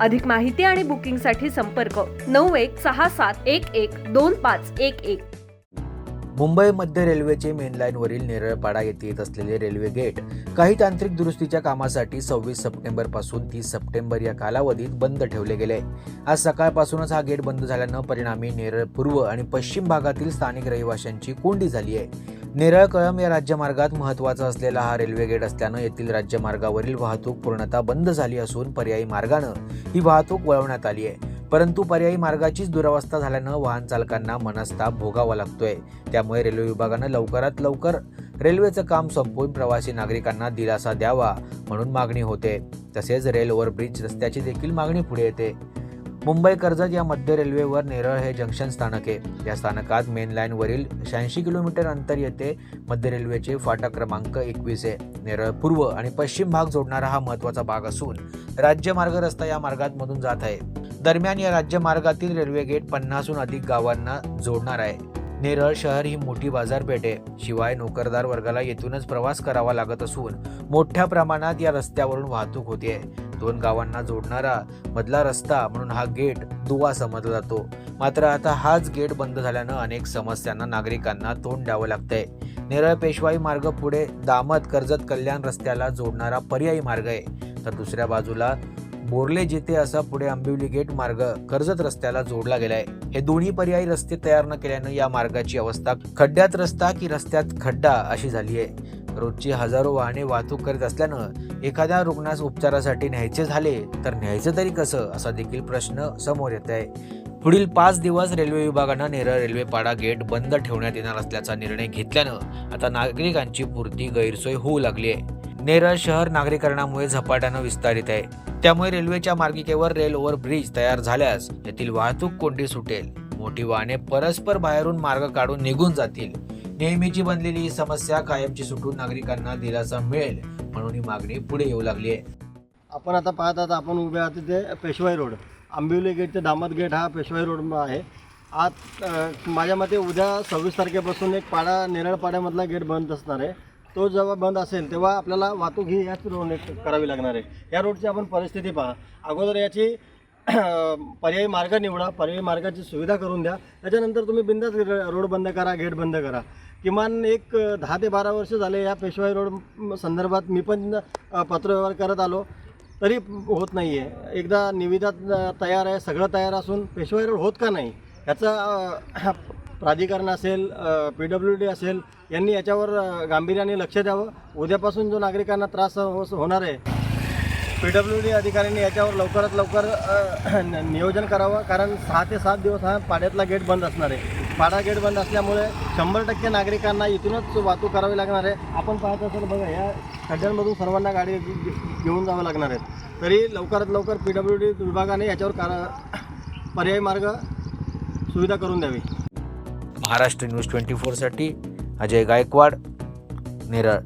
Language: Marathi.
अधिक माहिती आणि बुकिंगसाठी संपर्क नऊ एक सहा सात एक एक दोन पाच एक एक. मुंबई मध्य रेल्वेचे मेनलाईनवरील नेरळपाडा येथे येत असलेले रेल्वे गेट काही तांत्रिक दुरुस्तीच्या कामासाठी सव्वीस सप्टेंबरपासून तीस सप्टेंबर या कालावधीत बंद ठेवले गेले. आज सकाळपासूनच हा गेट बंद झाल्यानं परिणामी नेरळ पूर्व आणि पश्चिम भागातील स्थानिक रहिवाशांची कोंडी झाली आहे. नेरळ कळंब या राज्यमार्गात महत्त्वाचा असलेला हा रेल्वे गेट असल्यानं येथील राज्यमार्गावरील वाहतूक पूर्णतः बंद झाली असून पर्यायी मार्गानं ही वाहतूक वळवण्यात आली आहे. परंतु पर्यायी मार्गाचीच दुरावस्था झाल्यानं वाहन चालकांना मनस्ताप भोगावा लागतोय. त्यामुळे रेल्वे विभागानं लवकरात लवकर रेल्वेचं काम संपवून प्रवासी नागरिकांना दिलासा द्यावा म्हणून मागणी होते. तसेच रेल ओव्हरब्रिज रस्त्याची देखील मागणी पुढे येते. मुंबई कर्जत या मध्य रेल्वेवर नेरळ हे जंक्शन स्थानक आहे. या स्थानकात मेन लाईनवरील शहाऐंशी किलोमीटर अंतर येते मध्य रेल्वेचे फाटा क्रमांक एकवीस आहे. नेरळ पूर्व आणि पश्चिम भाग जोडणारा हा महत्त्वाचा भाग असून राज्यमार्ग रस्ता या मार्गात मधून जात आहे. दरम्यान या राज्यमार्गातील रेल्वे गेट पन्नासहून अधिक गावांना जोडणार आहे. नेरळ शहर ही मोठी बाजारपेठ आहे. शिवाय नोकरदार वर्गाला येथूनच प्रवास करावा लागत असून मोठ्या प्रमाणात या रस्त्यावरून वाहतूक होते दोन गावांना जोडणारा मधला रस्ता म्हणून हा गेट दुवा समजला जातो. मात्र आता हाच गेट बंद झाल्यानं अनेक समस्यांना नागरिकांना तोंड द्यावं लागतंय. नेरळ पेशवाई मार्ग पुढे दामत कर्जत कल्याण रस्त्याला जोडणारा पर्यायी मार्ग आहे. तर दुसऱ्या बाजूला बोर्ले जिथे असा पुढे आंबिवली गेट मार्ग कर्जत रस्त्याला जोडला गेलाय. हे दोन्ही पर्यायी रस्ते तयार न केल्यानं या मार्गाची अवस्था खड्ड्यात रस्ता की रस्त्यात खड्डा अशी झाली आहे रोजची हजारो वाहने वाहतूक करीत असल्यानं एखाद्या रुग्णास उपचारासाठी न्यायचे झाले तर न्यायचं तरी कसं? असा देखील प्रश्न समोर येत आहे. पुढील पाच दिवस रेल्वे विभागानं नेरळ रेल्वे पाडा गेट बंद ठेवण्यात येणार असल्याचा निर्णय घेतल्यानं आता नागरिकांची पुरती गैरसोय होऊ लागली आहे. नेरळ शहर नागरीकरणामुळे झपाट्यानं विस्तारित आहे. त्यामुळे रेल्वेच्या मार्गिकेवर रेल ओव्हर ब्रिज तयार झाल्यास येथील वाहतूक कोंडी सुटेल. मोठी वाहने परस्पर बाहेरून मार्ग काढून निघून जातील. नेहमीची बनलेली ही समस्या कायमची सुटून नागरिकांना दिलासा मिळेल म्हणून ही मागणी पुढे येऊ लागली आहे. आपण आता पाहत आहात आपण उभे आहात तिथे पेशवाई रोड. आंबिवली गेट ते दामत गेट हा पेशवाई रोड आहे. आज माझ्या मते उद्या सव्वीस तारखेपासून एक पाडा नेरळ पाड्यामधला गेट बंद असणार आहे. तो जेव्हा बंद असेल तेव्हा आपल्याला वाहतूक ही याच रोडने करावी लागणार आहे. या रोडची आपण परिस्थिती पहा. अगोदर याची पर्यायी मार्ग निवडा पर्यायी मार्गाची सुविधा करून द्या. त्याच्यानंतर तुम्ही बिंदास रोड बंद करा गेट बंद करा. किमान एक दहा ते बारा वर्ष झाले या पेशवाई रोड संदर्भात मी पण पत्रव्यवहार करत आलो. तरी होत नाही आहे एकदा निविदा तयार आहे सगळं तयार असून पेशवाई रोड होत का नाही याचा प्राधिकरण असेल पी डब्ल्यू डी असेल यांनी याच्यावर गांभीर्याने लक्ष द्यावं. उद्यापासून जो नागरिकांना त्रास हो- होणार आहे पी डब्ल्यू डी अधिकाऱ्यांनी याच्यावर लवकरात लवकर नियोजन करावं. कारण सहा ते सात दिवस हा पाड्यातला गेट बंद असणार आहे. पाडा गेट बंद असल्यामुळे शंभर टक्के नागरिकांना इथूनच वाहतूक करावी लागणार आहे. आपण पाहत असाल बघा या खड्ड्यांमधून सर्वांना गाडी घे- घेऊन जावं लागणार आहे. तरी लवकरात लवकर पी डब्ल्यू डी विभागाने याच्यावर कार पर्यायी मार्ग सुविधा करून द्यावी. महाराष्ट्र न्यूज ट्वेंटी फोरसाठी अजय गायकवाड नेरळ